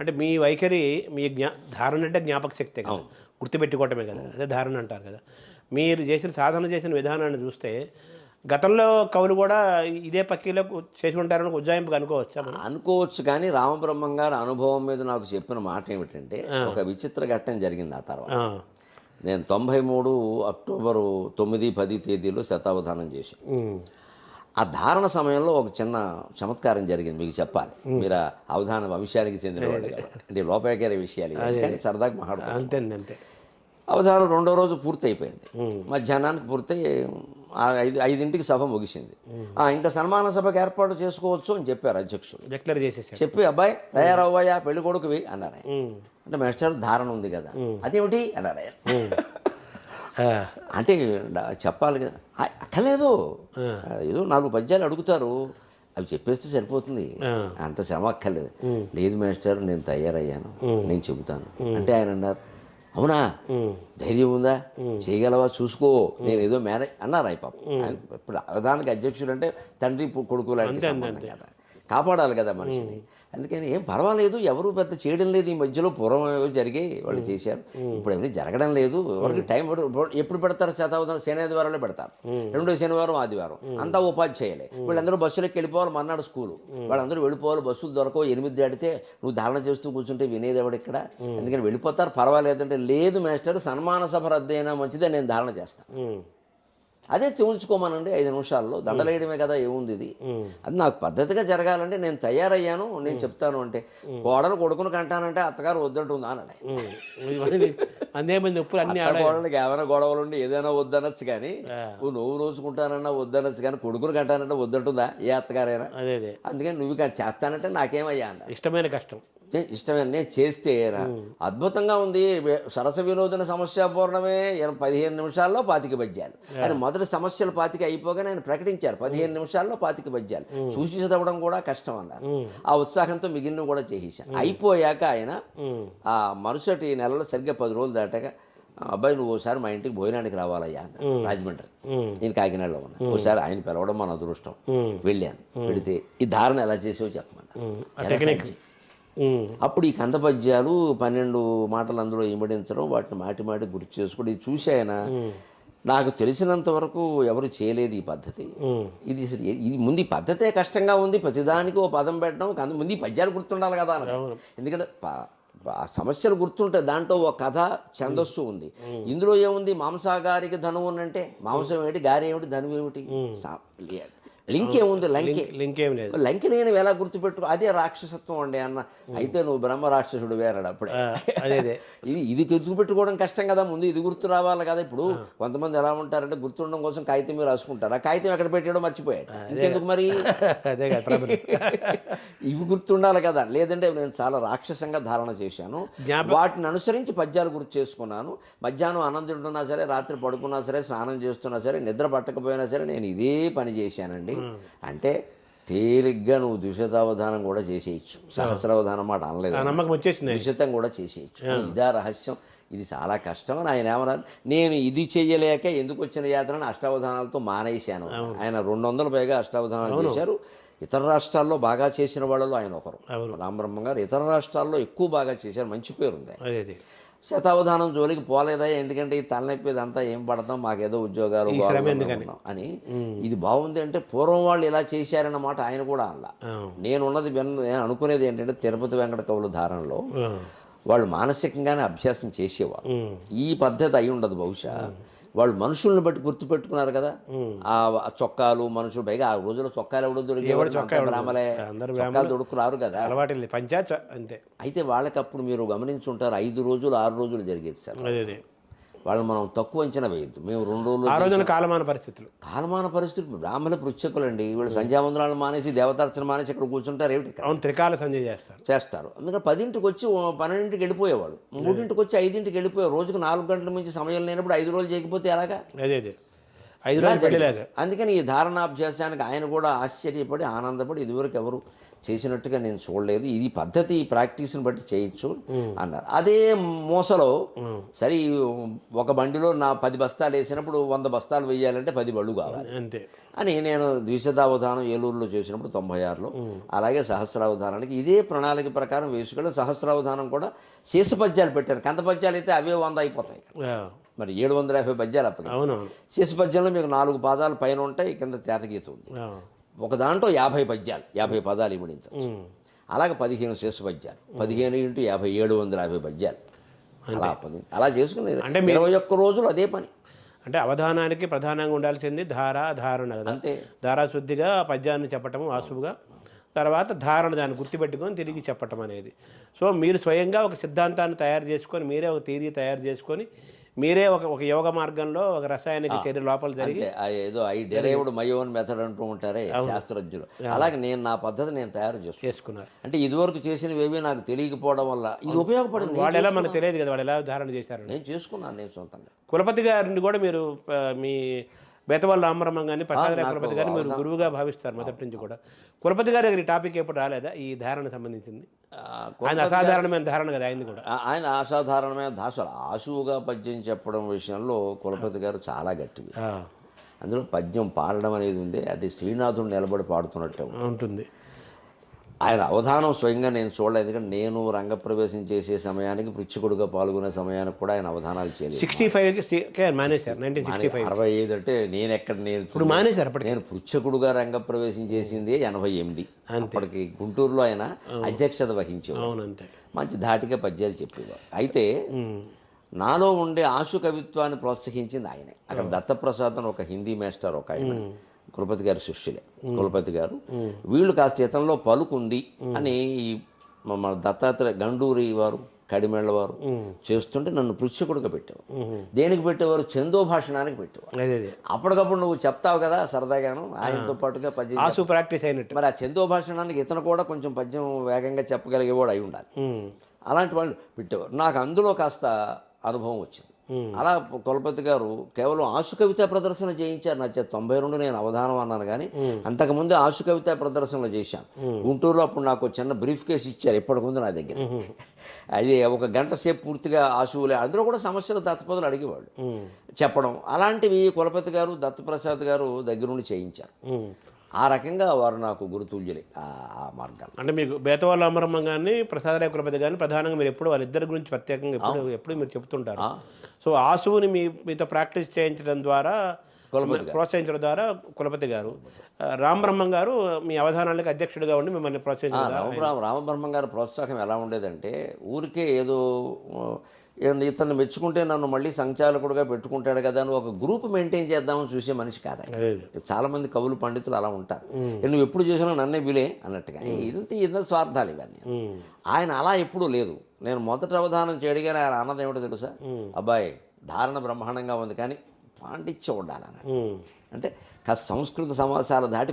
అంటే మీ వైఖరి మీ జ్ఞా ధారణ అంటే జ్ఞాపక శక్తే కదా. గుర్తుపెట్టుకోవటమే కదా. అదే ధారణ అంటారు కదా. మీరు చేసిన సాధన చేసిన విధానాన్ని చూస్తే గతంలో కవులు కూడా ఇదే పక్కీలో చేసి ఉంటారని ఉజ్జాయింపుగా అనుకోవచ్చా అనుకోవచ్చు కానీ రామబ్రహ్మం గారి అనుభవం మీద నాకు చెప్పిన మాట ఏమిటంటే ఒక విచిత్ర ఘట్టం జరిగింది ఆ తర్వాత. నేను తొంభై మూడు అక్టోబరు తొమ్మిది పది తేదీలో శతావధానం చేశాను. ఆ ధారణ సమయంలో ఒక చిన్న చమత్కారం జరిగింది మీకు చెప్పాలి. మీరు ఆ అవధాన వంశానికి చెందిన వాళ్ళు. అంటే లోపాయకర విషయాలు. కానీ సరదాగా అంతే అంతే. అవధానం రెండో రోజు పూర్తి అయిపోయింది మధ్యాహ్నానికి పూర్తయి ఆ ఐదు ఐదింటికి సభ ముగిసింది. ఆ, ఇంకా సన్మాన సభకు ఏర్పాటు చేసుకోవచ్చు అని చెప్పారు అధ్యక్షుడు డిక్లేర్ చెప్పి అబ్బాయి తయారవ్వయ్యా పెళ్ళి కొడుకువి అన్నారు. అంటే మాస్టర్ ధారణ ఉంది కదా. అదేమిటి? అన్నారు. అంటే చెప్పాలి కదా. ఆ, అక్కర్లేదు. ఏదో నాలుగు పద్యాలు అడుగుతారు. అవి చెప్పేస్తే సరిపోతుంది. అంత శ్రమ అక్కర్లేదు. లేదు మాస్టర్ నేను తయారయ్యాను. నేను చెబుతాను. అంటే ఆయన అన్నారు అవునా. ధైర్యం ఉందా? చేయగలవా? చూసుకో. నేను ఏదో మేనేజ్ అన్నారు ఆయన ఇప్పుడు అవధానికి అధ్యక్షుడు అంటే తండ్రి కొడుకు లాంటి సంబంధం కదా. కాపాడాలి కదా మనిషిని. అందుకని ఏం పర్వాలేదు ఎవరు పెద్ద చేయడం లేదు ఈ మధ్యలో పూర్వం ఏవో జరిగాయి వాళ్ళు చేశారు. ఇప్పుడు ఏమీ జరగడం లేదు ఎవరికి టైం ఎప్పుడు- పెడతారు? శతాబ్దం శనివారాలే పెడతారు. రెండో శనివారం ఆదివారం. అంతా ఉపాధ్యాయులే. వీళ్ళందరూ బస్సులోకి వెళ్ళిపోవాలి మన్నాడు స్కూలు. వాళ్ళందరూ వెళ్ళిపోవాలి బస్సులు దొరకవు ఎనిమిది దాటితే నువ్వు ధారణ చేస్తూ కూర్చుంటే వినేది ఎవడు ఇక్కడ? అందుకని వెళ్ళిపోతారు పర్వాలేదంటే లేదు మాస్టర్ సన్మాన సభ రద్దయినా మంచిదే నేను ధారణ చేస్తాను. అదే చెవుల్చుకోమనండి ఐదు నిమిషాల్లో. దండలేయడమే కదా ఏముంది ఇది? అది నాకు పద్ధతిగా జరగాలంటే నేను తయారయ్యాను నేను చెప్తాను అంటే. కోడలు కొడుకును కంటానంటే అత్తగారు వద్దంటుందా అన్ని అత్త కోడలకి ఏమైనా గొడవలు ఉండి ఏదైనా వద్దనొచ్చు కానీ నువ్వు నువ్వు రోజుకుంటానన్నా వద్దనొచ్చు కానీ కొడుకును కంటానంటే వద్దంటుందా? ఏ అత్తగారైనా? అదే అదే. అందుకని నువ్వు చేస్తానంటే నాకేమయ్యా అన్నారు ఇష్టమైన కష్టం. చే- ఇష్టమే నేను చేస్తే. అద్భుతంగా ఉంది. సరస వినోదన సమస్య పూర్ణమే పదిహేను నిమిషాల్లో పాతిక పద్యాలు ఆయన మొదటి సమస్యలు పాతిక అయిపోగానే ఆయన ప్రకటించారు. పదిహేను నిమిషాల్లో పాతిక పద్యాలు చూసి చదవడం కూడా కష్టం అన్నారు. ఆ ఉత్సాహంతో మిగిలిన కూడా చేసేసాను అయిపోయాక ఆయన. ఆ మరుసటి నెలలో సరిగ్గా పది రోజులు దాటాక "ఆ, అబ్బాయి నువ్వు ఒకసారి మా ఇంటికి భోజనానికి రావాలయ్యా అన్నారు. రాజమండ్రి. నేను కాకినాడలో ఉన్నా. ఒకసారి ఆయన పిలవడం మన అదృష్టం. వెళ్ళాను. వెళితే ఈ ధారణ ఎలా చేసావో చెప్పమన్నా అప్పుడు ఈ కంద పద్యాలు పన్నెండు మాటలు అందులో ఇమడించడం వాటిని మాటి మాటి గుర్తు చేసుకోవడం ఇది చూసి ఆయన నాకు తెలిసినంత వరకు ఎవరు చేయలేదు ఈ పద్ధతి. ఇది ఇది ముందు ఈ పద్ధతే కష్టంగా ఉంది ప్రతిదానికి ఓ పదం పెట్టడం కంద ముందు ఈ పద్యాలు గుర్తుండాలి కదా. ఎందుకంటే సమస్యలు గుర్తుంటాయి దాంట్లో ఒక కథ ఛందస్సు ఉంది. ఇందులో ఏముంది? మాంసాగారికి ధనువు అంటే మాంసం ఏమిటి గారి ఏమిటి ధనువు ఏమిటి? లింక్ ఏముంది? లంకే. లింక్ ఏం లేదు. లంకి నేను ఎలా గుర్తుపెట్టుకో అదే రాక్షసత్వం అండి అన్న. అయితే నువ్వు బ్రహ్మ రాక్షసుడు వేరాడు అప్పుడే. అదే ఇది ఇది గుర్తుపెట్టుకోవడం కష్టం కదా ముందు ఇది గుర్తు రావాలి కదా ఇప్పుడు. కొంతమంది ఎలా ఉంటారంటే గుర్తుండడం కోసం కాగితం మీద రాసుకుంటారు. ఆ కాగితం ఎక్కడ పెట్టాడో మర్చిపోయాడు. ఇంకెందుకు మరి? అదే ఇవి గుర్తుండాలి కదా. లేదంటే నేను చాలా రాక్షసంగా ధారణ చేశాను. వాటిని అనుసరించి పద్యాలు గుర్తు చేసుకున్నాను. మధ్యాహ్నం అన్నం తింటున్నా సరే రాత్రి పడుకున్నా సరే స్నానం చేస్తున్నా సరే నిద్ర పట్టకపోయినా సరే నేను ఇదే పని చేశానండి. అంటే తేలిగ్గా నువ్వు ద్విశతావధానం కూడా చేసేయచ్చు. సహస్రావధానం మాట అనలేదు ద్విశతం కూడా చేసేయచ్చు. ఇదా రహస్యం. ఇది చాలా కష్టం అని ఆయన ఏమన్నారు? నేను ఇది చెయ్యలేక ఎందుకు వచ్చిన యాత్రను అష్టావధానాలతో మానేశాను? ఆయన రెండు వందల పైగా అష్టావధానాలు చేశారు. ఇతర రాష్ట్రాల్లో బాగా చేసిన వాళ్ళలో ఆయన ఒకరు. రామబ్రహ్మ గారు ఇతర రాష్ట్రాల్లో ఎక్కువ బాగా చేశారు. మంచి పేరు ఉంది అదే అదే. శతావధానం జోలికి పోలేదా? ఎందుకంటే ఈ తలనొప్పి ఇదంతా ఏం పడతాం? మాకేదో ఉద్యోగాలు అని ఇది బాగుంది అంటే పూర్వం వాళ్ళు ఇలా చేశారన్నమాట ఆయన కూడా అలా. నేనున్నది నేను అనుకునేది ఏంటంటే తిరుపతి వెంకట కవుల ధారణలో. వాళ్ళు మానసికంగానే అభ్యాసం చేసేవారు. ఈ పద్ధతి అయి ఉండదు బహుశా. వాళ్ళు మనుషుల్ని బట్టి గుర్తుపెట్టుకున్నారు కదా. ఆ చొక్కాలు మనుషులు పైగా ఆ రోజుల్లో చొక్కాలు ఎవడో దొరికేవాడు బ్రాహ్మలే. చొక్కాలు దొడుకురారు కదా. అలవాటు పంచాయత్ అంతే. అయితే వాళ్ళకి అప్పుడు మీరు గమనించుంటారు ఐదు రోజులు ఆరు రోజులు జరిగేది సార్. వాళ్ళు మనం తక్కువ అంచనా వేయద్దు. మేము రెండు రోజులు ఆ రోజున కాలమాన పరిస్థితులు. కాలమాన పరిస్థితి బ్రాహ్మణ పృచ్ఛకులండి వీళ్ళు సంధ్యావందనాలు మానేసి దేవతార్చన మానేసి ఇక్కడ కూర్చుంటారు ఏమిటి అవును త్రికాల సంజయ్ చేస్తారు. చేస్తారు. అందుకని పదింటికి వచ్చి పన్నెండింటికి వెళ్ళిపోయేవాడు మూడింటికి వచ్చి ఐదింటికి వెళ్ళిపోయారు రోజుకు నాలుగు గంటల మించి సమయం లేనప్పుడు ఐదు రోజులు చేయకపోతే ఎలాగా? అదే అదే. ఐదు రోజులు పెళ్ళిలాగా అందుకని ఈ ధారణాభ్యాసానికి ఆయన కూడా ఆశ్చర్యపడి ఆనందపడి ఇదివరకు ఎవరు చేసినట్టుగా నేను చూడలేదు. ఇది పద్ధతి ప్రాక్టీస్ని బట్టి చేయొచ్చు అన్నారు. అదే మోసలో సరే ఒక బండిలో నా పది బస్తాలు వేసినప్పుడు వంద బస్తాలు వేయాలంటే పది బళ్ళు కావాలి. అంతే. అని నేను ద్విశతావధానం ఏలూరులో చేసినప్పుడు తొంభై ఆరులో అలాగే సహస్రావధానానికి ఇదే ప్రణాళిక ప్రకారం వేసుకెళ్ళి సహస్రావధానం కూడా శీర్ష పద్యాలు పెట్టాను. కంద పద్యాలు అయితే అవే వంద అయిపోతాయి మరి ఏడు వందల యాభై పద్యాలు అప్పటి శీర్ష పద్యంలో మీకు నాలుగు పాదాలు పైన ఉంటాయి కింద తేటగీత ఉంది. ఒక దాంట్లో యాభై పద్యాలు యాభై పదాలు ఇమిడించవచ్చు అలాగే పదిహేను శీర్ష పద్యాలు. పదిహేను ఇంటూ యాభై ఏడు వందల యాభై పద్యాలు. అలా పని అలా చేసుకుని అంటే ఇరవై ఒక్క రోజులు అదే పని. అంటే అవధానానికి ప్రధానంగా ఉండాల్సింది ధార ధారణ అంతే. ధారాశుద్ధిగా పద్యాన్ని చెప్పటం ఆసువుగా తర్వాత ధారణ దాన్ని గుర్తుపెట్టుకొని తిరిగి చెప్పటం అనేది. సో మీరు స్వయంగా ఒక సిద్ధాంతాన్ని తయారు చేసుకొని మీరే ఒక థియరీ తయారు చేసుకొని మీరే ఒక ఒక యోగ మార్గంలో ఒక రసాయనిక చర్య లోపల జరిగి ఏదో I derived my own method అంటూ ఉంటారే శాస్త్రజ్ఞులు. అలాగే నేను నా పద్ధతి నేను తయారు చేస్తాను చేసుకున్నారు. అంటే ఇదివరకు చేసినవి ఏవి నాకు తెలియకపోవడం వల్ల ఇది ఉపయోగపడింది? వాళ్ళు ఎలా మనకు తెలియదు కదా వాళ్ళు ఎలా ధారణ చేశారని నేను చేసుకున్నాను నేను సొంతంగా. కులపతి గారిని కూడా మీరు మీ బేతవాళ్ళ రామరమ్మ గారిని ప్రసాదరాయ కులపతి గారిని మీరు గురువుగా భావిస్తారు మొదటి నుంచి కూడా. కులపతి గారి దగ్గర ఈ టాపిక్ ఎప్పుడు రాలేదా? ఈ ధారణ సంబంధించింది. ఆయన అసాధారణమైన ధారణ కదా అయింది కూడా. ఆయన అసాధారణమైన దాసులు ఆశువుగా పద్యం చెప్పడం విషయంలో కులపతి గారు చాలా గట్టివి. అందులో పద్యం పాడడం అనేది ఉంది. అది శ్రీనాథుడు నిలబడి పాడుతున్నట్టే. ఉంటుంది. ఆయన అవధానం స్వయంగా నేను చూడలేదు. ఎందుకంటే నేను రంగప్రవేశం చేసే సమయానికి పృచ్ఛకుడుగా పాల్గొనే సమయానికి కూడా ఆయన అవధానాలు చేయలేదు. సిక్స్టీ ఫైవ్ అరవై ఐదు అంటే నేను ఎక్కడ నేను ఇప్పుడు అప్పటికి. నేను పృచ్ఛకుడుగా రంగప్రవేశం చేసింది ఎనభై ఎనిమిది. అప్పటికి గుంటూరులో ఆయన అధ్యక్షత వహించేవారు. మంచి ధాటిగా పద్యాలు చెప్పేవారు. అయితే నాలో ఉండే ఆశు కవిత్వాన్ని ప్రోత్సహించింది ఆయనే. అక్కడ దత్తప్రసాద్ అని ఒక హిందీ మాస్టర్ ఒక ఆయన. కులపతి గారి శిష్యులే. కులపతి గారు. వీళ్ళు కాస్త ఇతనిలో పలుకుంది అని ఈ మన దత్తాత్రేయ గండూరి వారు కడిమెళ్ళ వారు చేస్తుంటే నన్ను పృచ్ఛకుడుగా పెట్టేవారు. దేనికి పెట్టేవారు? చందోభాషణానికి పెట్టేవారు. అదే అదే. అప్పటికప్పుడు నువ్వు చెప్తావు కదా సరదాగాను ఆయనతో పాటుగా పద్యం ప్రాక్టీస్ అయినట్టు. మరి ఆ చందోభాషణానికి ఇతను కూడా కొంచెం పద్యం వేగంగా చెప్పగలిగేవాడు అయి ఉండాలి. అలాంటి వాళ్ళు పెట్టేవారు. నాకు అందులో కాస్త అనుభవం వచ్చింది. అలా కులపతి గారు కేవలం ఆశు కవిత ప్రదర్శన చేయించారు. నా చేత తొంభై రెండు నేను అవధానం అన్నాను కానీ అంతకుముందు ఆశు కవిత ప్రదర్శనలు చేశాను. గుంటూరులో అప్పుడు నాకు చిన్న బ్రీఫ్ కేసు ఇచ్చారు. ఇప్పటికి ఉంది నా దగ్గర. అది ఒక గంట సేపు పూర్తిగా ఆశువులే. అందులో కూడా సమస్యలు దత్తపదులు అడిగేవాళ్ళు. చెప్పడం. అలాంటివి కులపతి గారు దత్తప్రసాద్ గారు దగ్గరుండి చేయించారు. ఆ రకంగా వారు నాకు గురుతుల్యులే ఆ మార్గాలు. అంటే మీకు బేతవాళ్ళ అమరమ్మ కానీ ప్రసాదరాయ కులపతి కానీ ప్రధానంగా మీరు ఎప్పుడు వాళ్ళిద్దరి గురించి ప్రత్యేకంగా ఎప్పుడు ఎప్పుడు మీరు చెప్తుంటారు. సో ఆసువుని మీ మీతో ప్రాక్టీస్ చేయించడం ద్వారా. ప్రోత్సహించడం ద్వారా కులపతి గారు. రామబ్రహ్మం గారు మీ అవధానాలకు అధ్యక్షుడిగా ఉండి మిమ్మల్ని రామరామ రామబ్రహ్మం గారి ప్రోత్సాహం ఎలా ఉండేదంటే ఊరికే ఏదో ఇతన్ని మెచ్చుకుంటే నన్ను మళ్ళీ సంచాలకుడుగా పెట్టుకుంటాడు కదా అని ఒక గ్రూప్ మెయింటైన్ చేద్దామని చూసే మనిషి కాదు? ఆయన. అదే అదే. చాలా మంది కవులు పండితులు అలా ఉంటారు. "ఏ, నువ్వు ఎప్పుడు చేసినా నన్నే విలే అన్నట్టుగా. ఇదంతా ఇదంతా స్వార్థాలు ఇవన్నీ. ఆయన అలా ఎప్పుడూ లేదు. నేను మొదట అవధానం చేయడిగానే ఆయన అన్నది ఏమిటో తెలుసా? అబ్బాయి ధారణ బ్రహ్మాండంగా ఉంది కానీ పాండిత్యం ఉండాలన్నాడు. అంటే కాస్త సంస్కృత సమాసాలు దాటి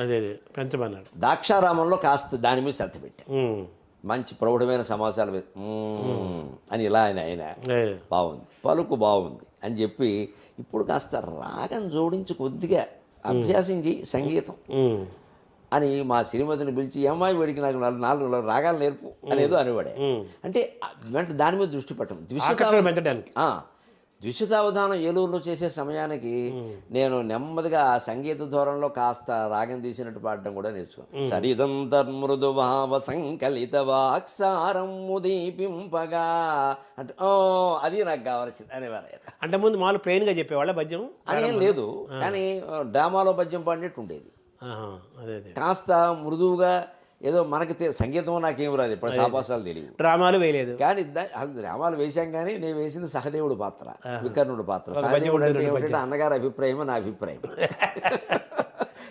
అదే పెంచమన్నాడు. దాక్షారామంలో కాస్త దాని మీద శ్రద్ధ పెట్టాను మంచి ప్రౌఢమైన మ్మ్. అని ఇలా ఆయన ఆయన బాగుంది. పలుకు బాగుంది అని చెప్పి ఇప్పుడు కాస్త రాగం జోడించి కొద్దిగా అభ్యాసించి సంగీతం. అని మా శ్రీమతిని పిలిచి "ఈ అమ్మాయి వీడికి నాకు నాలుగు నాలుగు రాగాలు నేర్పు అనేదో అనేవాడే. అంటే వెంట దాని మీద దృష్టి పెట్టం ద్విషత ద్విషతావధానం ఏలూరులో చేసే సమయానికి నేను నెమ్మదిగా ఆ సంగీత ధోరణిలో కాస్త రాగం తీసినట్టు పాడడం కూడా నేర్చుకున్నాను. సరిదంతర్మృదు భావ సంకలిత వాక్సారం ఉదీపింపగా అంటే ఓ అది నాకు కావాల్సింది అనేవారు. అంటే ముందు మామూలు ప్లెయిన్గా చెప్పేవాళ్ళ భద్యం అని ఏం లేదు కానీ డ్రామాలో పద్యం పాడినట్టు ఉండేది. కాస్త మృదువుగా ఏదో మనకి సంగీతం నాకేం రాదు ఇప్పుడు సాపాసాలు తెలియవు. డ్రామాలు వేయలేదు. కానీ దా- అది రామాలు వేశాం కానీ నేను వేసింది సహదేవుడు పాత్ర వికర్ణుడు పాత్ర. సహదేవుడు అన్నగారి అభిప్రాయం నా అభిప్రాయం.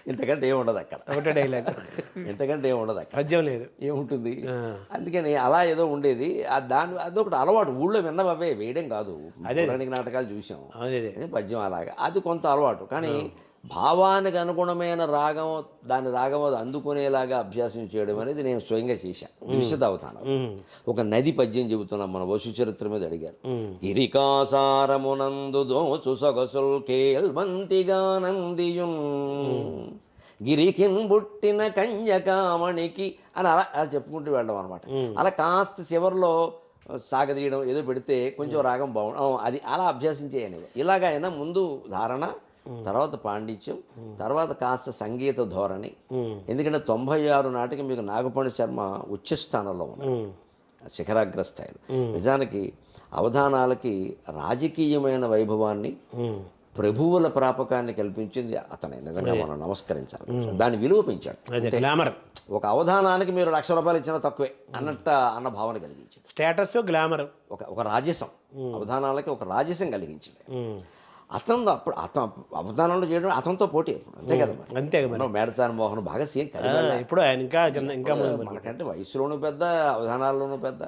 ఇంతకంటే ఏముండదు అక్కడ. ఒకటే డైలాగ్ ఇంతకంటే ఏముండదు అక్కడ. పద్యం లేదు. ఏముంటుంది? అందుకని అలా ఏదో ఉండేది. ఆ దాని అదొకటి అలవాటు. ఊళ్ళో విన్నవే వేయడం కాదు. పౌరాణిక నాటకాలు చూసాం పద్యం అలాగా. అది కొంత అలవాటు. కానీ భావానికి అనుగుణమైన రాగం దాని రాగం అది అందుకునేలాగా అభ్యాసం చేయడం అనేది నేను స్వయంగా చేశాను విశద అవుతాను ఒక నది పద్యం చెబుతున్నాం మన వసు చరిత్ర మీద అడిగారు. గిరికాసారమునందు దోచు సొగసుల్ కేల్వంతిగా నందియున్ గిరికిన్ బుట్టిన కన్యకామణికి అని అలా అలా చెప్పుకుంటూ వెళ్ళడం అనమాట అలా కాస్త చివరిలో సాగదీయడం ఏదో పెడితే కొంచెం రాగం బాగుండు. అది అలా అభ్యసించేయని ఇలాగ అయినా ముందు ధారణ తర్వాత పాండిత్యం తర్వాత కాస్త సంగీత ధోరణి. ఎందుకంటే తొంభై ఆరు నాటికి మీకు నాగపండి శర్మ ఉచ్చ స్థానంలో ఉన్నారు. శిఖరాగ్ర స్థాయిలో. నిజానికి అవధానాలకి రాజకీయమైన వైభవాన్ని ప్రభువుల ప్రాపకాన్ని కల్పించింది అతనే. నిజంగా మనం నమస్కరించాలి. దాని విలువ పెంచాడు గ్లామర్ ఒక అవధానానికి మీరు లక్ష రూపాయలు ఇచ్చినా తక్కువే అన్నట్ట అన్న భావన కలిగించాడు స్టేటస్ గ్లామర్ ఒక ఒక రాజసం. అవధానాలకి ఒక రాజసం కలిగించాడు అతను అప్పుడు అతను అవధానంలో చేయడం అతనితో పోటీ అప్పుడు అంతే కదా మరి. అంతే మనం మేడసాని మోహన్ బాగా సీన్ ఇప్పుడు ఆయన ఇంకా ఇంకా మనకంటే వయసులోనూ పెద్ద అవధానాల్లోనూ పెద్ద.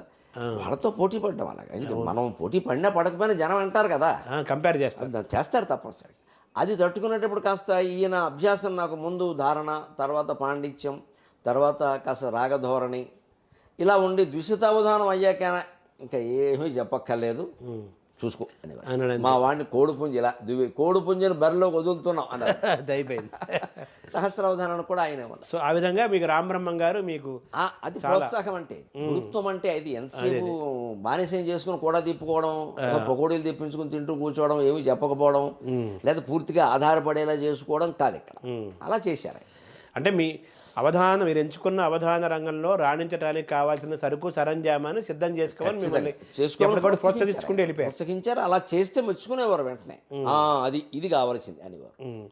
వాళ్ళతో పోటీ పడ్డాం అలాగా. ఎందుకంటే మనం పోటీ పడినా పడకపోయినా జనం అంటారు కదా. కంపేర్ చేస్తాం అది చేస్తారు తప్పనిసరి అది తట్టుకునేటప్పుడు కాస్త ఈయన అభ్యాసం నాకు ముందు ధారణ తర్వాత పాండిత్యం తర్వాత కాస్త రాగధోరణి. ఇలా ఉండి ద్విశతావధానం అయ్యాక ఇంకా ఏమీ చెప్పక్కర్లేదు. చూసుకో అన్నాడు మా వాడిని కోడిపుంజి ఇలా దివి కోడిపుంజిని బరిలో వదులుతున్నాం అన్నారు అది అయిపోయింది. సహస్రావధానాన్ని కూడా ఆయన సో ఆ విధంగా మీకు రామబ్రహ్మం గారు మీకు అది ప్రోత్సాహం అంటే గురుత్వం అంటే అది ఎంతసేపు బానిసం చేసుకుని కూడా తిప్పుకోవడం పకోడీలు తెప్పించుకుని తింటూ కూర్చోవడం ఏమీ చెప్పకపోవడం లేదా పూర్తిగా ఆధారపడేలా చేసుకోవడం కాదు ఇక్కడ. అలా చేశారు. అంటే మీ అవధానం మీరు ఎంచుకున్న అవధాన రంగంలో రాణించడానికి కావాల్సిన సరుకు సరంజామాను సిద్ధం చేసుకోమని మిమ్మల్ని ఎప్పటికప్పుడు ప్రోత్సహించుకుంటూ వెళ్ళిపోయారు. ప్రోత్సహించారు. అలా చేస్తే మెచ్చుకునేవారు వెంటనే. ఆ, అది ఇది కావాల్సింది అనేవారు ఉమ్.